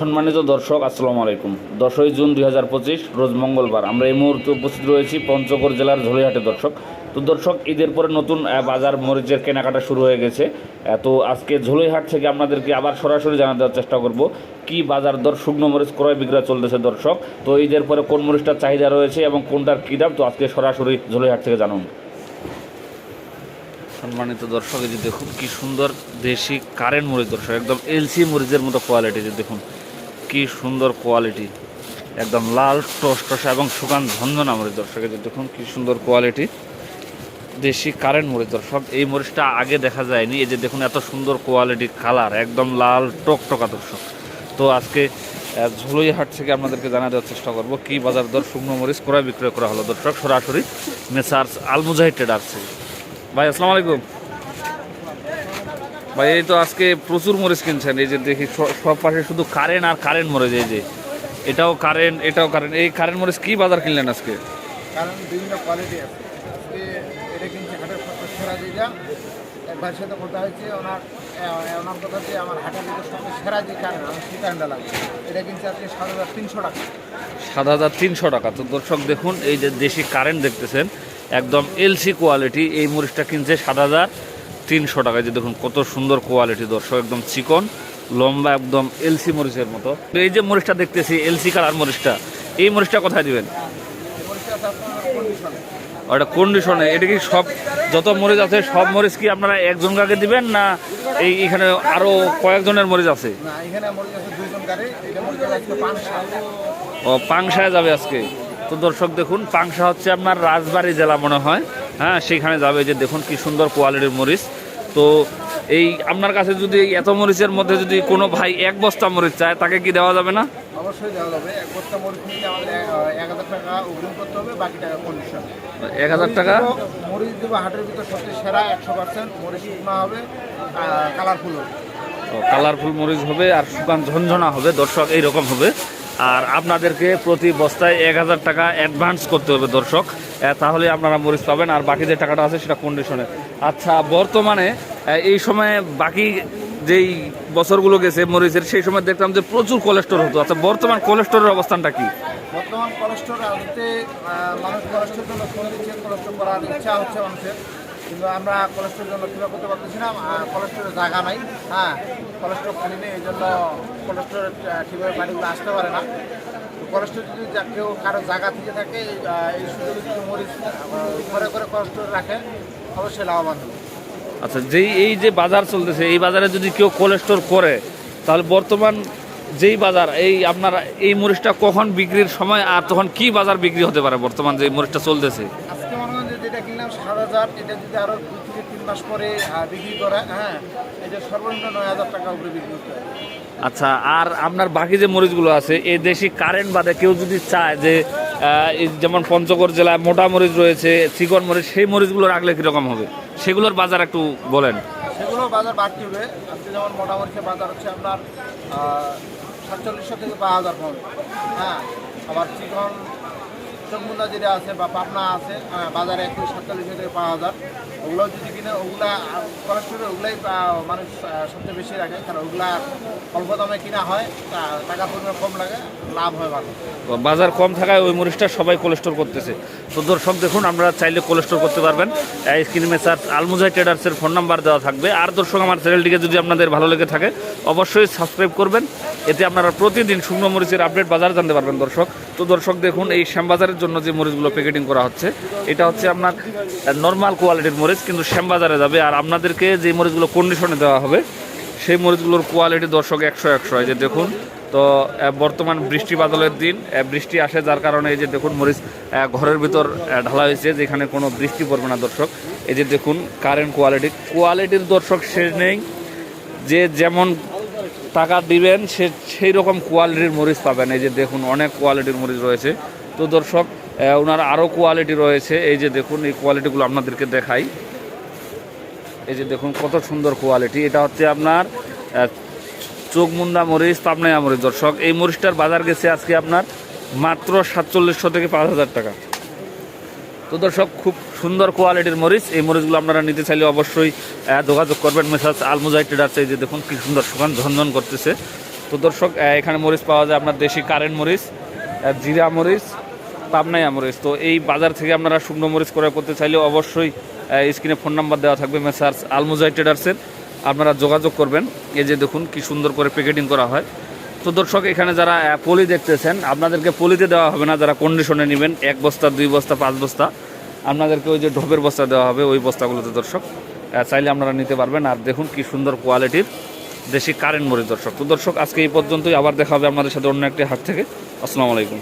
সম্মানিত দর্শক, আসসালামু আলাইকুম। দশই জুন দুই হাজার পঁচিশ, রোজ মঙ্গলবার। আমরা এই মুহূর্তে উপস্থিত রয়েছি পঞ্চগড় জেলার ঝলিহাটে দর্শক। তো দর্শক, ঈদের পরে নতুন বাজার মরিচের কেনাকাটা শুরু হয়ে গেছে। তো আজকে ঝলিহাট থেকে আপনাদেরকে আবার সরাসরি জানা দেওয়ার চেষ্টা করব, কি বাজার দর, শুকনো মরিচ, ক্রয় বিক্রয় চলতেছে দর্শক? তো ঈদের পরে কোন মরিচটার চাহিদা রয়েছে এবং কোনটার কী দাম? তো আজকে সরাসরি ঝলিহাট থেকে জানুন। সম্মানিত দর্শক যে দেখুন, কি সুন্দর দেশি কারেন্ট মরিচ দর্শক, একদম এলসি মরিচের মতো কোয়ালিটি যে দেখুন। কি সুন্দর কোয়ালিটি একদম লাল, টস টসা এবং শুকান ঝঞ্ঝনা মরিচ দর্শক। দেখুন কি সুন্দর কোয়ালিটি দেশি কারেন্ট মরিচ দর্শক। এই মরিচটা আগে দেখা যায়নি। এই যে দেখুন এত সুন্দর কোয়ালিটি কালার একদম লাল, টকটকা দর্শক। তো আজকে ঝুলইহাট থেকে আপনাদেরকে জানা দেওয়ার চেষ্টা করব কি বাজার দর শুকনো মরিচ, ক্রয় বিক্রয় করা হলো দর্শক। সরাসরি মেসার্স আলমুজাহিদ ট্রেডার্স ভাই, আসসালামু আলাইকুম। ভাই এই তো আজকে প্রচুর মরিচ কিনছেন। এই যে দেখি সব পাশে শুধু কারেন্ট আর কারেন্ট মরিচ এই যে। এটাও কারেন্ট এটাও কারেন্ট এই কারেন্ট মরিচ কি বাজার কিনলেন আজকে? কারণ বিভিন্ন কোয়ালিটি আছে। এটা কিনছে হাটের সেরা দিঘা। এক সাথে কথা হয়েছে ওনার ওনার কথা যে আমার হাটের ভিতরে সবচেয়ে সেরা যে কারেন্ট আমার সেই কারেন্টটা লাগবে। এটা কিনছে আজকে সাত হাজার তিনশো টাকা। সাত হাজার তিনশো টাকা। তো দর্শক দেখুন এই যে দেশি কারেন্ট দেখতেছেন একদম এলসি কোয়ালিটি এই মরিচটা কিনছে সাত হাজার তিনশো টাকা যে দেখুন কত সুন্দর কোয়ালিটি দর্শক একদম চিকন লম্বা একদম এলসি মরিচের মতো। এই যে মরিচটা দেখতেছি এলসি কালার মরিচটা এই মরিচটা কোথায় দিবেন? ওটা কন্ডিশনে এটা কি সব যত মরিচ আছে সব মরিচ কি আপনারা একজন কাকে দিবেন না এই এখানে আরও কয়েকজনের মরিচ আছে? ও পাংশায় যাবে আজকে। তো দর্শক দেখুন পাংশা হচ্ছে আপনার রাজবাড়ি জেলা মনে হয়। হ্যাঁ সেখানে যাবে যে দেখুন কি সুন্দর কোয়ালিটির মরিচ। তো এই আপনার কাছে যদি এত মরিচের মধ্যে যদি কোনো ভাই এক বস্তা মরিচ চায় তাকে কি দেওয়া যাবে না? অবশ্যই দেওয়া যাবে। এক বস্তা মরিচ নিলে আমাদের এক এক হাজার টাকা অগ্রিম করতে হবে বাকি টাকা কন্ডিশন এক হাজার টাকা? মরিচ দেবো হাটের ভিতরে সবচেয়ে সেরা একশো পার্সেন্ট মরিচ শুকনো হবে কালারফুল হবে। কালারফুল মরিচ হবে আর শুকান ঝনঝনা হবে দর্শক এইরকম হবে। আর আপনাদেরকে প্রতি বস্তায় এক হাজার টাকা অ্যাডভান্স করতে হবে দর্শক। তাহলে আপনারা মরিচ পাবেন, আর বাকি যে টাকাটা আছে সেটা কন্ডিশনে আচ্ছা বর্তমানে এই সময়ে বাকি যেই বছরগুলো গেছে মরিচের, সেই সময় দেখতাম যে প্রচুর কোলেস্টোর হতো। আচ্ছা বর্তমান কোলেস্টোরের অবস্থানটা কি? বর্তমান কোলেস্ট্রল আদতে মানুষ কোলেস্ট্রল কোলেস্ট্রল করার ইচ্ছা হচ্ছে মানুষের। কিন্তু আমরা কোলেস্ট্রল জন্য ফিল করতে পারতেছি না কোলেস্ট্রলের জায়গা নাই। হ্যাঁ কোলেস্ট্রল খালি নেই এই জন্য কোলেস্ট্রল ঠিকভাবে বাড়িগুলো আসতে পারে না। কোলেস্ট্রল যদি কেউ কারও জায়গা থেকে থাকে এই, সুযোগে যদি মরিচ আহ, করে করে কোলেস্ট্রল রাখে অবশ্যই লাভবান হবে। আচ্ছা যেই এই যে বাজার চলতেছে এই বাজারে যদি কেউ কোলেস্টোর করে তাহলে বর্তমান যেই বাজার এই আপনার এই মরিচটা কখন বিক্রির সময় আর তখন কি বাজার বিক্রি হতে পারে বর্তমান যে মরিচটা চলতেছে আজকে মনে হয় যে যেটা কিনলাম সাত হাজার এটা যদি আরও দুই থেকে তিন মাস পরে বিক্রি করে হ্যাঁ এটা সর্বনিম্ন নয় হাজার টাকা উপরে বিক্রি করতে হবে। আচ্ছা আর আপনার বাকি যে মরিচগুলো আছে এই দেশি কারেন্ট বাদে কেউ যদি চায় যে যেমন পঞ্চগড় জেলায় মোটা মরিচ রয়েছে চিকন মরিচ সেই মরিচগুলো রাখলে কীরকম হবে? সেগুলোর বাজার একটু বলেন। সেগুলো বাজার বাড়তি হবে। আজকে যেমন মোটামুটি বাজার হচ্ছে আপনার সাতচল্লিশশো থেকে পাঁচ হাজার হ্যাঁ আবার চিকন চকমুন্দা যেটা আছে বা পাবনা আছে বাজারে একশো সাতচল্লিশ থেকে পাঁচ হাজার। ওগুলো যদি কিনে, ওগুলা কোলেস্ট্রলে ওগুলাই মানুষ সবচেয়ে বেশি রাখে। কারণ ওগুলা অল্প দামে কিনা হয় টাকা পরিমাণ কম লাগে, লাভ হয় ভালো। বাজার কম থাকায় ওই মরিচটা সবাই কোলেস্টোর করতেছে। তো দর্শক দেখুন আমরা চাইলে কোলেস্টোর করতে পারবেন। স্ক্রিনে স্যার আলমুজাই ট্রেডার্সের ফোন নাম্বার দেওয়া থাকবে। আর দর্শক, আমার চ্যানেলটিকে যদি আপনাদের ভালো লেগে থাকে, অবশ্যই সাবস্ক্রাইব করবেন। এতে আপনারা প্রতিদিন শুকনো মরিচের আপডেট বাজার জানতে পারবেন দর্শক। তো দর্শক দেখুন, এই শ্যামবাজারের জন্য যে মরিচগুলো প্যাকেটিং করা হচ্ছে, এটা হচ্ছে আপনার নর্মাল কোয়ালিটির মরিচ। কিন্তু শ্যামবাজারে যাবে। আর আপনাদেরকে যে মরিচগুলো কন্ডিশনে দেওয়া হবে, সেই মরিচগুলোর কোয়ালিটি দর্শক একশো একশো। এই যে দেখুন, তো বর্তমান বৃষ্টি বাদলের দিন বৃষ্টি আসে যার কারণে এই যে দেখুন মরিচ ঘরের ভিতর ঢালা হয়েছে, যেখানে কোনো বৃষ্টি পড়বে না দর্শক। এই যে দেখুন কারেন্ট কোয়ালিটি কোয়ালিটির দর্শক শেষ নেই, যে যেমন টাকা দিবেন, সে সেই রকম কোয়ালিটির মরিচ পাবেন। এই যে দেখুন, অনেক কোয়ালিটির মরিচ রয়েছে। তো দর্শক ওনার আরও কোয়ালিটি রয়েছে। এই যে দেখুন, এই কোয়ালিটিগুলো আপনাদেরকে দেখাই। এই যে দেখুন কত সুন্দর কোয়ালিটি এটা হচ্ছে আপনার আহ, চোখমুন্দা মরিচ পাবনাইয়া মরিচ। দর্শক এই মরিচটার বাজার গেছে আজকে আপনার মাত্র সাতচল্লিশশো থেকে পাঁচ হাজার টাকা। তো দর্শক খুব সুন্দর কোয়ালিটির মরিচ। এই মরিচগুলো আপনারা নিতে চাইলে অবশ্যই যোগাযোগ করবেন মেসাজ আলমুজাই ট্রেডার্স। এই যে দেখুন কি সুন্দর সুগান ঝনঝন করতেছে। তো দর্শক এখানে মরিচ পাওয়া যায় আপনার দেশি কারেন্ট মরিচ জিরা মরিচ পাবনাইয়া মরিচ তো এই বাজার থেকে আপনারা শুকনো মরিচ ক্রয় করতে চাইলে অবশ্যই স্ক্রিনে ফোন নাম্বার দেওয়া থাকবে মেসার্স আলমুজাই ট্রেডার্সের। আপনারা যোগাযোগ করবেন। এই যে দেখুন কি সুন্দর করে প্যাকেটিং করা হয়। তো দর্শক, এখানে যারা পলি দেখতেছেন, আপনাদেরকে পলিতে দেওয়া হবে না। যারা কন্ডিশনে নেবেন, এক বস্তা, দুই বস্তা, পাঁচ বস্তা। আপনাদেরকে ওই যে ঢোপের বস্তা দেওয়া হবে ওই বস্তাগুলোতে দর্শক। চাইলে আপনারা নিতে পারবেন। আর দেখুন কি সুন্দর কোয়ালিটির দেশি কারেন্ট মরিচ দর্শক। তো দর্শক, আজকে এই পর্যন্তই। আবার দেখা হবে আপনাদের সাথে অন্য একটি হাট থেকে। আসসালামু আলাইকুম।